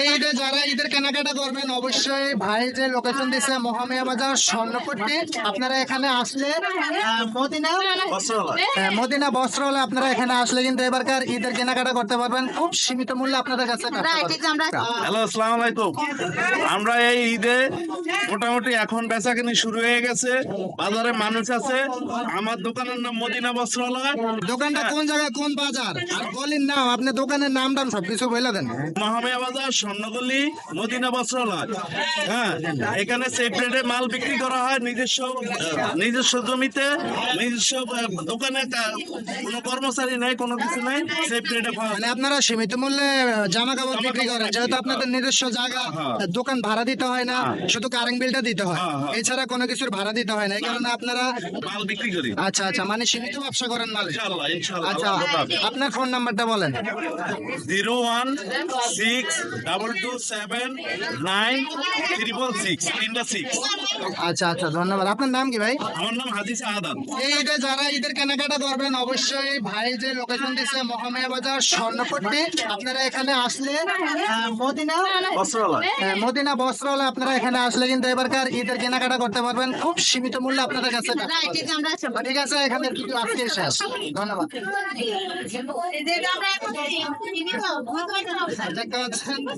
এই ঈদে যারা ঈদের কেনাকাটা করবেন অবশ্যই ভাই যে লোকেশন দিছে মহামিয়া বাজার স্বর্ণপট্টি আপনারা এখানে আসলে মদিনা হ্যাঁ, মদিনা আপনারা এখানে আসলে কিন্তু এবারকার ঈদের কেনাকাটা করতে পারবেন। খুব সীমিত মূল্যে আপনাদের কাছে হ্যালো আসসালামু আলাইকুম। আমরা এই ঈদে মোটামুটি এখন বেচা কিনি শুরু হয়ে গেছে। বাজারে মানুষ আছে। আমার দোকানের নাম মদিনা বস্ত্রালয়। দোকানটা কোন জায়গায় কোন বাজার? আর গলির নাম আপনি দোকানের নাম টাম সবকিছু বলে দেন। মহামায়া বাজার স্বর্ণগলি মদিনা বস্ত্রালয়। হ্যাঁ এখানে সেফ সেপারেটে মাল বিক্রি করা হয় নিজস্ব নিজস্ব জমিতে নিজস্ব দোকানে কোনো কর্মচারী নাই কোনো কিছু নাই সেপারেটে মানে আপনারা সীমিত মূল্যে জামা কাপড় বিক্রি করেন যেহেতু আপনাদের নিজস্ব জায়গা দোকান ভাড়া দিতে হয় না শুধু কারেন্ট বিলটা দিতে হয়। হ্যাঁ, হ্যাঁ। এছাড়া কোনো কিছুর ভাড়া দিতে হয় না এই কারণে আপনারা মাল বিক্রি করি। আচ্ছা আচ্ছা মানে সীমিত ব্যবসা করেন ইনশাআল্লাহ আচ্ছা আপনার ফোন নাম্বারটা বলেন। Zero one six double two seven nine triple six তিনটা সিক্স আচ্ছা আচ্ছা ধন্যবাদ। আপনার নাম কি ভাই? আমার নাম হাজি শাহাদাত এই ঈদে যারা ঈদের কেনাকাটা করবেন অবশ্যই ভাই যে লোকেশন দিচ্ছে মহামায়া বাজার স্বর্ণপট্টি আপনারা এখানে আসলে মদিনা বস্ত্রালয়। হ্যাঁ, মদিনা বস্ত্র হলে আপনারা এখানে আসলে কিন্তু এবারকার ঈদের কেনাকাটা করতে পারবেন খুব সীমিত মূল্যে আপনাদের কাছে ঠিক আছে এখানে কিছু আজকে শেষ। ধন্যবাদ। দেখতে পাচ্ছেন